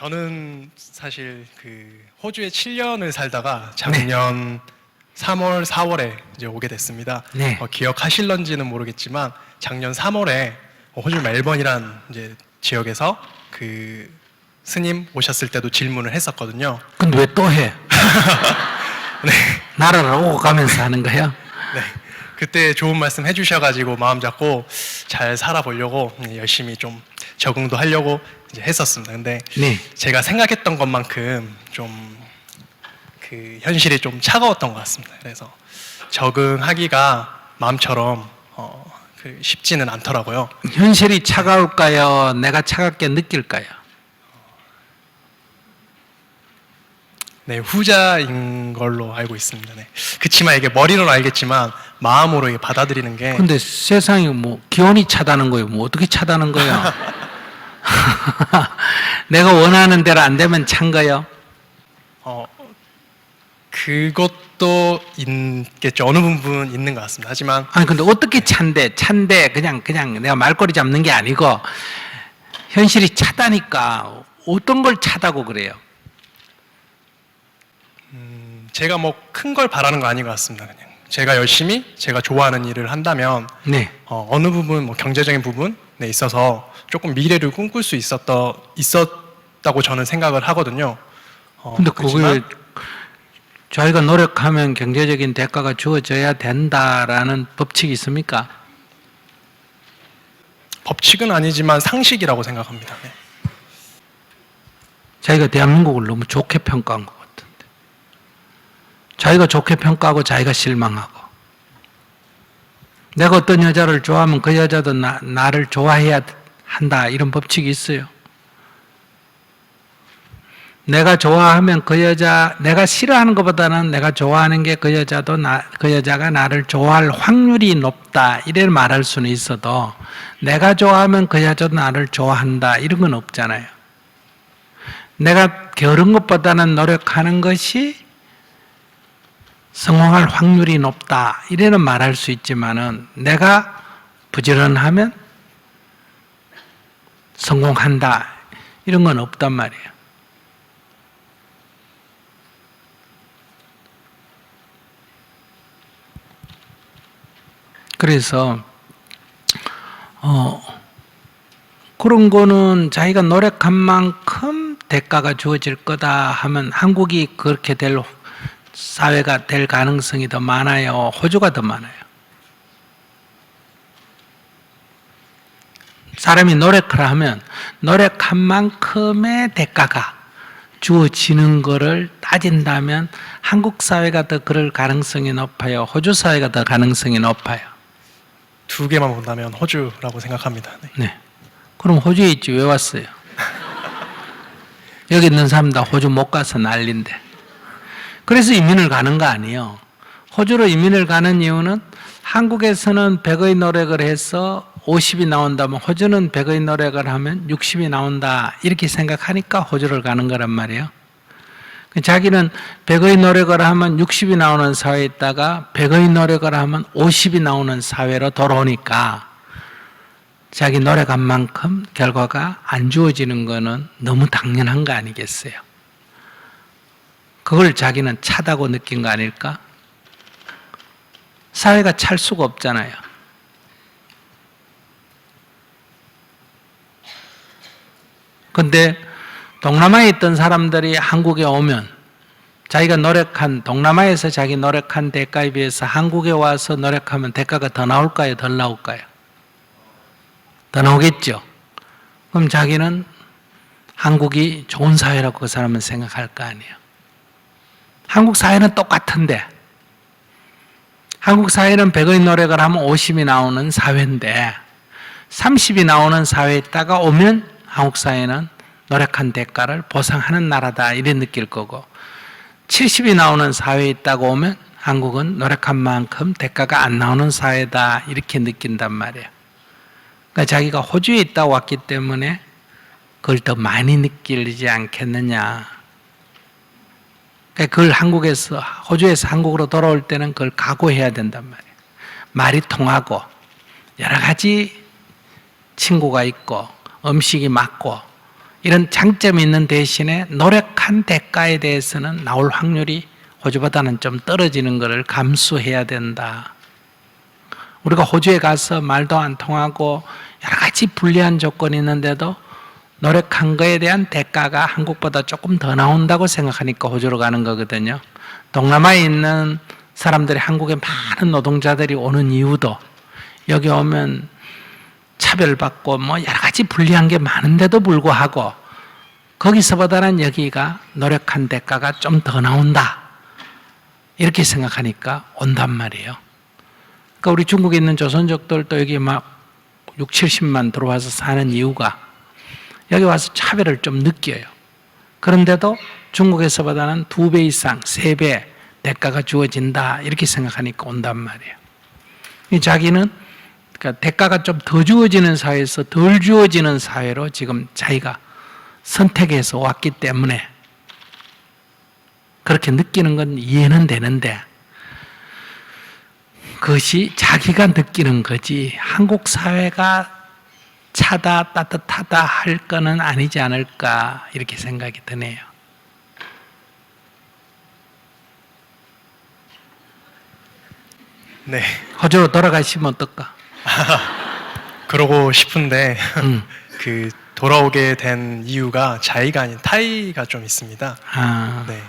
저는 사실 그 호주에 7년을 살다가 작년 3월, 4월에 이제 오게 됐습니다. 네. 어, 기억하실런지는 모르겠지만 작년 3월에 호주 멜번이란 이제 지역에서 그 스님 오셨을 때도 질문을 했었거든요. 근데 왜 또 해? 네. 나라를 오고 가면서 하는 거야? 네. 그때 좋은 말씀 해주셔가지고 마음 잡고 잘 살아보려고 열심히 좀 적응도 하려고 이제 했었습니다. 근데 네. 제가 생각했던 것만큼 좀 그 현실이 좀 차가웠던 것 같습니다. 그래서 적응하기가 마음처럼 어, 그 쉽지는 않더라고요. 현실이 차가울까요? 내가 차갑게 느낄까요? 네, 후자인 걸로 알고 있습니다. 네. 그치만 이게 머리로는 알겠지만 마음으로 이게 받아들이는 게 근데 세상이 뭐 기온이 차다는 거예요. 뭐 어떻게 차다는 거야? 내가 원하는 대로 안 되면 찬 거요. 어, 그것도 있겠죠. 어느 부분 있는 것 같습니다. 하지만 아니 근데 어떻게 찬데? 찬데 그냥 그냥 내가 말꼬리 잡는 게 아니고 현실이 차다니까 어떤 걸 차다고 그래요? 제가 뭐 큰 걸 바라는 거 아닌 것 같습니다. 그냥 제가 열심히 제가 좋아하는 일을 한다면 네. 어, 어느 부분 뭐 경제적인 부분에 있어서 조금 미래를 꿈꿀 수 있었다 있었다고 저는 생각을 하거든요. 어, 근데 그게 저희가 노력하면 경제적인 대가가 주어져야 된다라는 법칙이 있습니까? 법칙은 아니지만 상식이라고 생각합니다. 네. 자기가 대한민국을 너무 좋게 평가한 것 같은데. 자기가 좋게 평가하고 자기가 실망하고. 내가 어떤 여자를 좋아하면 그 여자도 나, 나를 좋아해야 한다. 이런 법칙이 있어요. 내가 좋아하면 그 여자, 내가 싫어하는 것보다는 내가 좋아하는 게 그 여자도 나, 그 여자가 나를 좋아할 확률이 높다. 이래 말할 수는 있어도 내가 좋아하면 그 여자도 나를 좋아한다. 이런 건 없잖아요. 내가 게으른 것보다는 노력하는 것이 성공할 확률이 높다. 이래는 말할 수 있지만은 내가 부지런하면 성공한다. 이런 건 없단 말이에요. 그래서 어 그런 거는 자기가 노력한 만큼 대가가 주어질 거다 하면 한국이 그렇게 될 사회가 될 가능성이 더 많아요. 호주가 더 많아요. 사람이 노력을 하면 노력한 만큼의 대가가 주어지는 거를 따진다면 한국 사회가 더 그럴 가능성이 높아요. 호주 사회가 더 가능성이 높아요. 두 개만 본다면 호주라고 생각합니다. 네. 네. 그럼 호주에 있지 왜 왔어요? 여기 있는 사람 다 호주 못 가서 난린데. 그래서 이민을 가는 거 아니에요. 호주로 이민을 가는 이유는 한국에서는 100의 노력을 해서 50이 나온다면 호주는 100의 노력을 하면 60이 나온다. 이렇게 생각하니까 호주를 가는 거란 말이에요. 자기는 100의 노력을 하면 60이 나오는 사회에 있다가 100의 노력을 하면 50이 나오는 사회로 돌아오니까 자기 노력한 만큼 결과가 안 주어지는 거는 너무 당연한 거 아니겠어요? 그걸 자기는 차다고 느낀 거 아닐까? 사회가 찰 수가 없잖아요. 근데 동남아에 있던 사람들이 한국에 오면 자기가 노력한 동남아에서 자기 노력한 대가에 비해서 한국에 와서 노력하면 대가가 더 나올까요? 덜 나올까요? 더 나오겠죠. 그럼 자기는 한국이 좋은 사회라고 그 사람은 생각할 거 아니에요. 한국 사회는 똑같은데 한국 사회는 100의 노력을 하면 50이 나오는 사회인데 30이 나오는 사회에 있다가 오면 한국 사회는 노력한 대가를 보상하는 나라다 이래 느낄 거고 70이 나오는 사회에 있다가 오면 한국은 노력한 만큼 대가가 안 나오는 사회다 이렇게 느낀단 말이에요. 그러니까 자기가 호주에 있다 왔기 때문에 그걸 더 많이 느끼지 않겠느냐. 그러니까 그걸 한국에서 호주에서 한국으로 돌아올 때는 그걸 각오해야 된단 말이에요. 말이 통하고 여러 가지 친구가 있고 음식이 맞고 이런 장점이 있는 대신에 노력한 대가에 대해서는 나올 확률이 호주보다는 좀 떨어지는 것을 감수해야 된다. 우리가 호주에 가서 말도 안 통하고 여러 가지 불리한 조건이 있는데도 노력한 거에 대한 대가가 한국보다 조금 더 나온다고 생각하니까 호주로 가는 거거든요. 동남아에 있는 사람들이 한국에 많은 노동자들이 오는 이유도 여기 오면 차별받고 뭐 여러 가지 불리한 게 많은데도 불구하고 거기서보다는 여기가 노력한 대가가 좀 더 나온다. 이렇게 생각하니까 온단 말이에요. 그러니까 우리 중국에 있는 조선족들도 여기 막 6, 70만 들어와서 사는 이유가 여기 와서 차별을 좀 느껴요. 그런데도 중국에서보다는 두 배 이상, 세 배 대가가 주어진다. 이렇게 생각하니까 온단 말이에요. 이 자기는 그러니까 대가가 좀 더 주어지는 사회에서 덜 주어지는 사회로 지금 자기가 선택해서 왔기 때문에 그렇게 느끼는 건 이해는 되는데 그것이 자기가 느끼는 거지 한국 사회가 차다 따뜻하다 할 거는 아니지 않을까 이렇게 생각이 드네요. 네. 호주로 돌아가시면 어떨까? 그러고 싶은데 음. 그 돌아오게 된 이유가 자이가 아닌 타이가 좀 있습니다. 아, 네.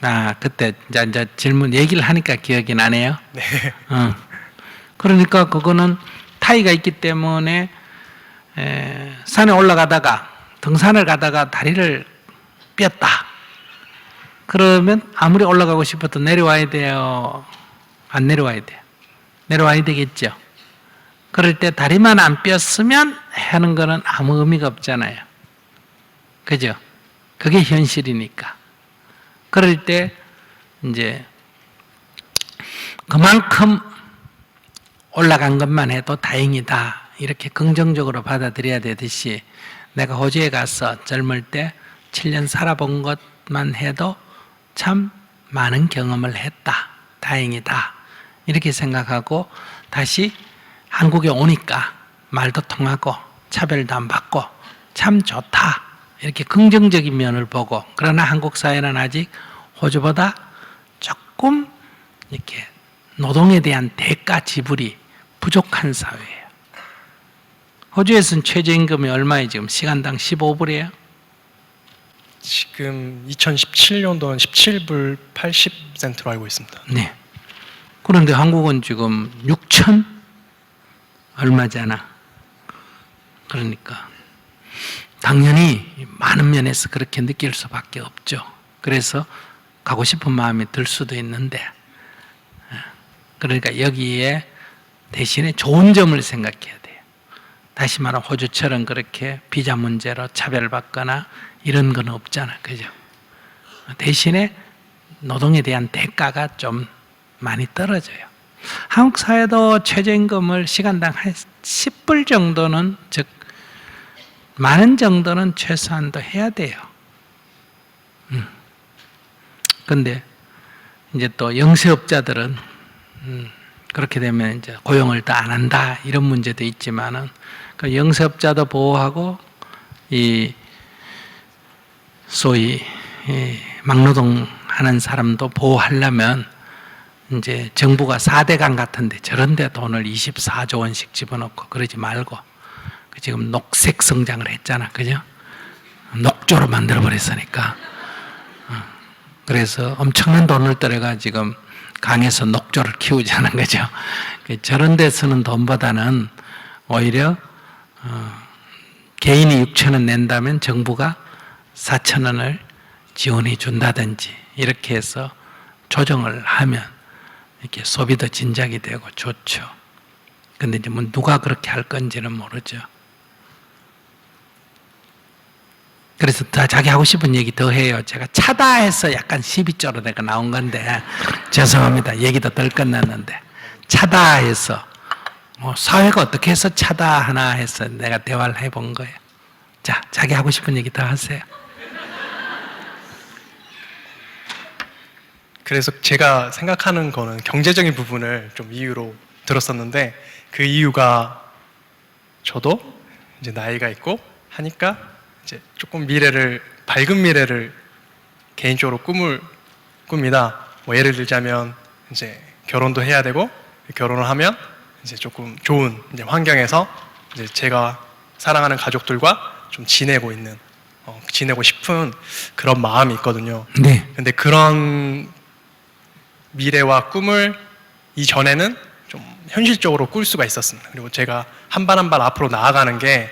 아 그때 이제, 이제 질문 얘기를 하니까 기억이 나네요. 네. 어. 그러니까 그거는 타이가 있기 때문에 에, 산에 올라가다가 등산을 가다가 다리를 삐었다. 그러면 아무리 올라가고 싶어도 내려와야 돼요. 안 내려와야 돼요. 내려와야 되겠죠. 그럴 때 다리만 안 삐었으면 하는 거는 아무 의미가 없잖아요. 그죠? 그게 현실이니까. 그럴 때 이제 그만큼 올라간 것만 해도 다행이다. 이렇게 긍정적으로 받아들여야 되듯이 내가 호주에 가서 젊을 때 7년 살아본 것만 해도 참 많은 경험을 했다. 다행이다. 이렇게 생각하고 다시 한국에 오니까 말도 통하고 차별도 안 받고 참 좋다. 이렇게 긍정적인 면을 보고 그러나 한국 사회는 아직 호주보다 조금 이렇게 노동에 대한 대가 지불이 부족한 사회예요. 호주에서는 최저임금이 얼마예요? 지금 시간당 15불이에요? 지금 2017년도는 17불 80센트로 알고 있습니다. 네. 그런데 한국은 지금 6천 얼마잖아. 그러니까 당연히 많은 면에서 그렇게 느낄 수밖에 없죠. 그래서 가고 싶은 마음이 들 수도 있는데 예. 그러니까 여기에 대신에 좋은 점을 생각해야 돼요. 다시 말하면 호주처럼 그렇게 비자 문제로 차별받거나 이런 건 없잖아. 그죠? 대신에 노동에 대한 대가가 좀 많이 떨어져요. 한국 사회도 최저임금을 시간당 한 10불 정도는 즉 많은 정도는 최소한도 해야 돼요. 음. 근데 이제 또 영세업자들은 음, 그렇게 되면 이제 고용을 더안 한다 이런 문제도 있지만은 그 영세업자도 보호하고 이 소위 이 막노동 하는 사람도 보호하려면 이제 정부가 4대강 같은데 저런데 돈을 24조 원씩 집어넣고 그러지 말고 그 지금 녹색 성장을 했잖아. 그죠? 녹조로 만들어 버렸으니까. 어. 그래서 엄청난 돈을 들여가 지금 강에서 녹조를 키우자는 거죠. 그 저런 데 쓰는 돈보다는 오히려 어, 개인이 6천 원 낸다면 정부가 4천 원을 지원해 준다든지 이렇게 해서 조정을 하면 이렇게 소비도 진작이 되고 좋죠. 근데 이제 뭐 누가 그렇게 할 건지는 모르죠. 그래서 더 자기 하고 싶은 얘기 더 해요. 제가 차다 해서 약간 시비조로 내가 나온 건데 죄송합니다. 얘기도 덜 끝났는데 차다 해서 뭐 사회가 어떻게 해서 차다 하나 해서 내가 대화를 해본 거예요. 자, 자기 하고 싶은 얘기 더 하세요. 그래서 제가 생각하는 거는 경제적인 부분을 좀 이유로 들었었는데 그 이유가 저도 이제 나이가 있고 하니까 이제 조금 미래를 밝은 미래를 개인적으로 꿈을 꿉니다. 뭐 예를 들자면 이제 결혼도 해야 되고 결혼을 하면 이제 조금 좋은 이제 환경에서 이제 제가 사랑하는 가족들과 좀 지내고 있는 어, 지내고 싶은 그런 마음이 있거든요. 네. 근데 그런 미래와 꿈을 이전에는 좀 현실적으로 꿀 수가 있었습니다. 그리고 제가 한 발 한 발 앞으로 나아가는 게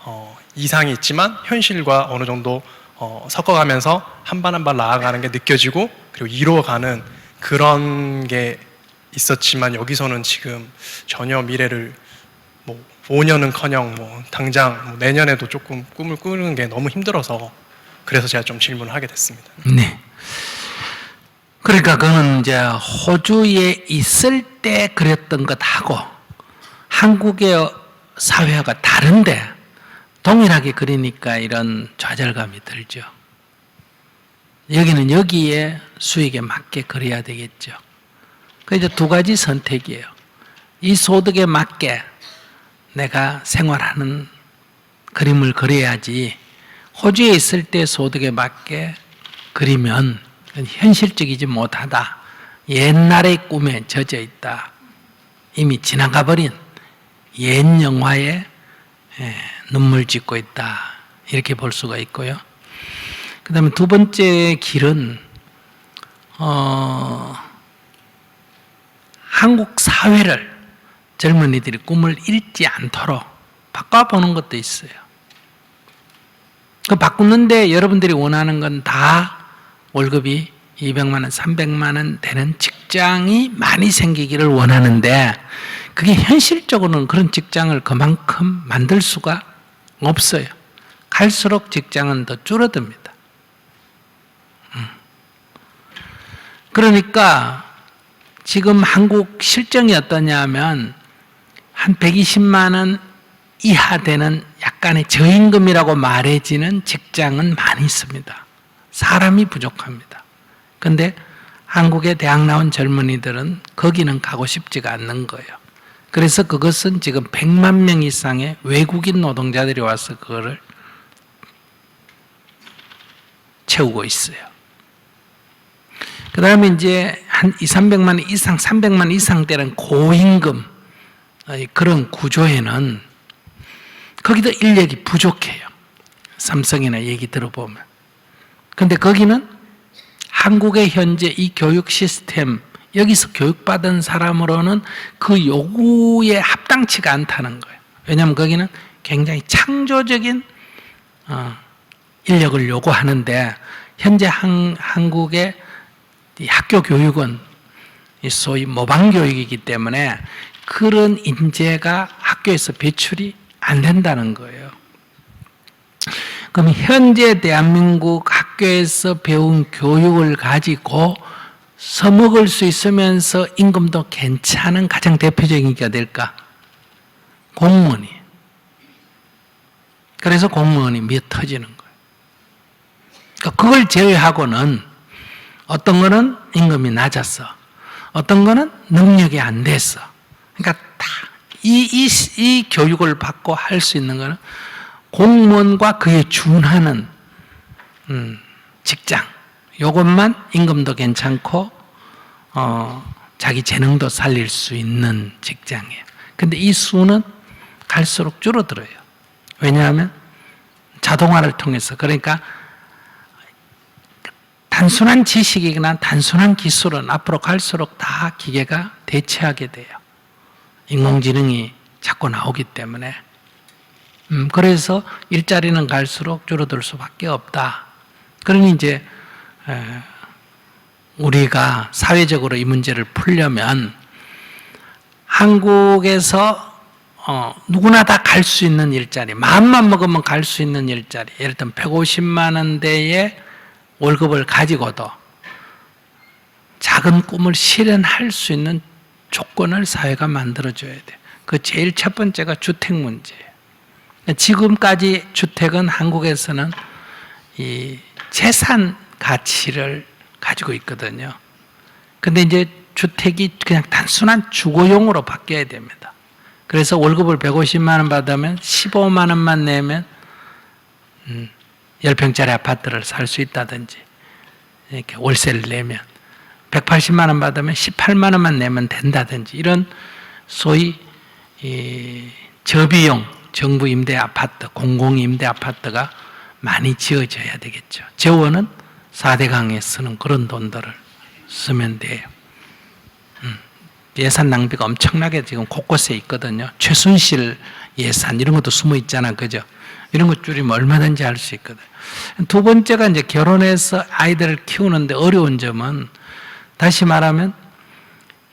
어, 이상이 있지만 현실과 어느 정도 어, 섞어가면서 한 발 한 발 나아가는 게 느껴지고 그리고 이루어가는 그런 게 있었지만 여기서는 지금 전혀 미래를 뭐 5년은커녕 뭐 당장 뭐 내년에도 조금 꿈을 꾸는 게 너무 힘들어서 그래서 제가 좀 질문을 하게 됐습니다. 네. 그러니까 그는 이제 호주에 있을 때 그랬던 것하고 한국의 사회가 다른데 동일하게 그리니까 이런 좌절감이 들죠. 여기는 여기에 수익에 맞게 그려야 되겠죠. 그 이제 두 가지 선택이에요. 이 소득에 맞게 내가 생활하는 그림을 그려야지 호주에 있을 때 소득에 맞게 그리면 현실적이지 못하다. 옛날의 꿈에 젖어 있다. 이미 지나가 버린 옛 영화에 예, 눈물 짓고 있다. 이렇게 볼 수가 있고요. 그 다음에 두 번째 길은, 어, 한국 사회를 젊은이들이 꿈을 잃지 않도록 바꿔보는 것도 있어요. 그 바꾸는데 여러분들이 원하는 건 다 월급이 200만 원, 300만 원 되는 직장이 많이 생기기를 원하는데 그게 현실적으로는 그런 직장을 그만큼 만들 수가 없어요. 갈수록 직장은 더 줄어듭니다. 음. 그러니까 지금 한국 실정이 어떠냐면 한 120만 원 이하 되는 약간의 저임금이라고 말해지는 직장은 많이 있습니다. 사람이 부족합니다. 근데 한국의 대학 나온 젊은이들은 거기는 가고 싶지가 않는 거예요. 그래서 그것은 지금 100만 명 이상의 외국인 노동자들이 와서 그거를 채우고 있어요. 그 다음에 이제 한 2, 300만 원 이상, 300만 원 이상 되는 고임금 그런 구조에는 거기도 인력이 부족해요. 삼성이나 얘기 들어보면. 근데 거기는 한국의 현재 이 교육 시스템, 여기서 교육받은 사람으로는 그 요구에 합당치가 않다는 거예요. 왜냐하면 거기는 굉장히 창조적인 어, 인력을 요구하는데 현재 한, 한국의 이 학교 교육은 이 소위 모방 교육이기 때문에 그런 인재가 학교에서 배출이 안 된다는 거예요. 그럼 현재 대한민국 학교에서 배운 교육을 가지고 써먹을 수 있으면서 임금도 괜찮은 가장 대표적인 게 될까? 공무원이. 그래서 공무원이 미어 터지는 거예요. 그러니까 그걸 제외하고는 어떤 거는 임금이 낮았어. 어떤 거는 능력이 안 됐어. 그러니까 다 이, 이, 이 교육을 받고 할 수 있는 거는 공무원과 그에 준하는 음, 직장. 요것만 임금도 괜찮고 어, 자기 재능도 살릴 수 있는 직장이에요. 근데 이 수는 갈수록 줄어들어요. 왜냐하면 자동화를 통해서 그러니까 단순한 지식이나 단순한 기술은 앞으로 갈수록 다 기계가 대체하게 돼요. 인공지능이 자꾸 나오기 때문에. 음, 그래서 일자리는 갈수록 줄어들 수밖에 없다. 그러니 이제 에, 우리가 사회적으로 이 문제를 풀려면 한국에서 어, 누구나 다 갈 수 있는 일자리, 마음만 먹으면 갈 수 있는 일자리, 예를 들면 150만 원대의 월급을 가지고도 작은 꿈을 실현할 수 있는 조건을 사회가 만들어줘야 돼. 그 제일 첫 번째가 주택 문제예요. 지금까지 주택은 한국에서는 이 재산 가치를 가지고 있거든요. 근데 이제 주택이 그냥 단순한 주거용으로 바뀌어야 됩니다. 그래서 월급을 150만 원 받으면 15만 원만 내면 음, 10평짜리 아파트를 살 수 있다든지 이렇게 월세를 내면 180만 원 받으면 18만 원만 내면 된다든지 이런 소위 이 저비용 정부 임대 아파트, 공공 임대 아파트가 많이 지어져야 되겠죠. 재원은 4대 강에 쓰는 그런 돈들을 쓰면 돼요. 음, 예산 낭비가 엄청나게 지금 곳곳에 있거든요. 최순실 예산 이런 것도 숨어 있잖아, 그죠? 이런 것 줄이면 얼마든지 할 수 있거든. 두 번째가 이제 결혼해서 아이들을 키우는데 어려운 점은 다시 말하면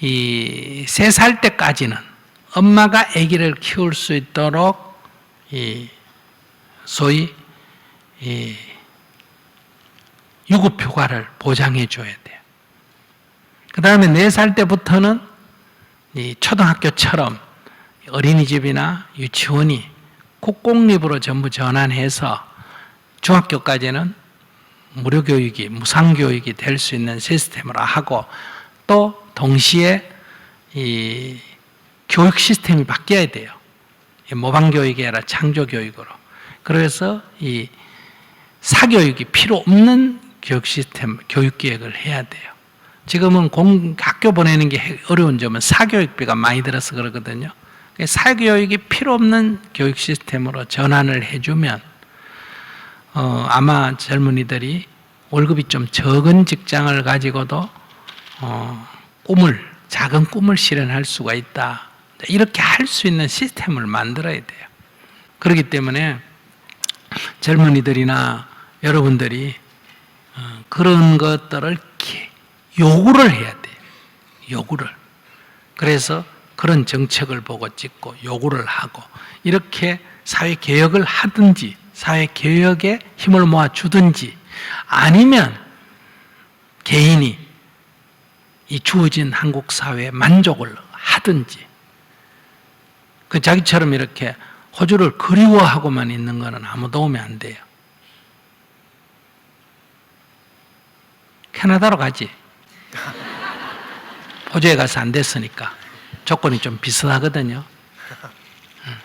이 세 살 때까지는 엄마가 아기를 키울 수 있도록 이 소위 이 유급 휴가를 보장해 줘야 돼요. 그 다음에 네 살 때부터는 이 초등학교처럼 어린이집이나 유치원이 국공립으로 전부 전환해서 중학교까지는 무료 교육이 무상 교육이 될 수 있는 시스템으로 하고 또 동시에 이 교육 시스템이 바뀌어야 돼요. 이 모방 교육이 아니라 창조 교육으로. 그래서 이 사교육이 필요 없는 교육 시스템, 교육 기획을 해야 돼요. 지금은 공, 학교 보내는 게 어려운 점은 사교육비가 많이 들어서 그러거든요. 사교육이 필요 없는 교육 시스템으로 전환을 해주면 어, 아마 젊은이들이 월급이 좀 적은 직장을 가지고도 어, 꿈을 작은 꿈을 실현할 수가 있다. 이렇게 할 수 있는 시스템을 만들어야 돼요. 그렇기 때문에 젊은이들이나 여러분들이 어, 그런 것들을 요구를 해야 돼요. 요구를. 그래서 그런 정책을 보고 찍고 요구를 하고 이렇게 사회 개혁을 하든지 사회 개혁에 힘을 모아 주든지 아니면 개인이 이 주어진 한국 사회에 만족을 하든지 그 자기처럼 이렇게 호주를 그리워하고만 있는 것은 아무 도움이 안 돼요. 캐나다로 가지. 호주에 가서 안 됐으니까 조건이 좀 비슷하거든요. 음.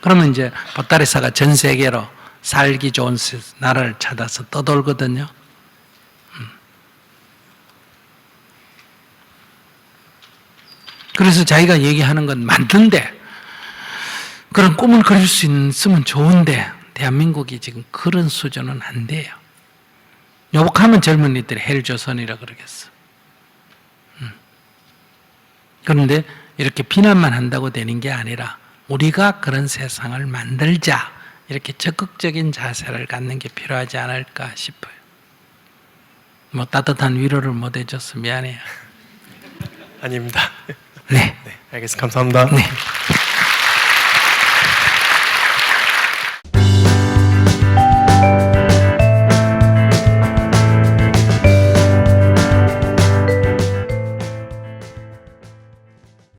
그러면 이제 보따리사가 전 세계로 살기 좋은 세- 나라를 찾아서 떠돌거든요. 음. 그래서 자기가 얘기하는 건 맞는데 그런 꿈을 그릴 수 있으면 좋은데 대한민국이 지금 그런 수준은 안 돼요. 요복하면 젊은이들이 헬조선이라 그러겠어. 음. 그런데 이렇게 비난만 한다고 되는 게 아니라 우리가 그런 세상을 만들자 이렇게 적극적인 자세를 갖는 게 필요하지 않을까 싶어요. 뭐 따뜻한 위로를 못 해줘서 미안해요. 아닙니다. 네, 네, 알겠습니다. 감사합니다. 네.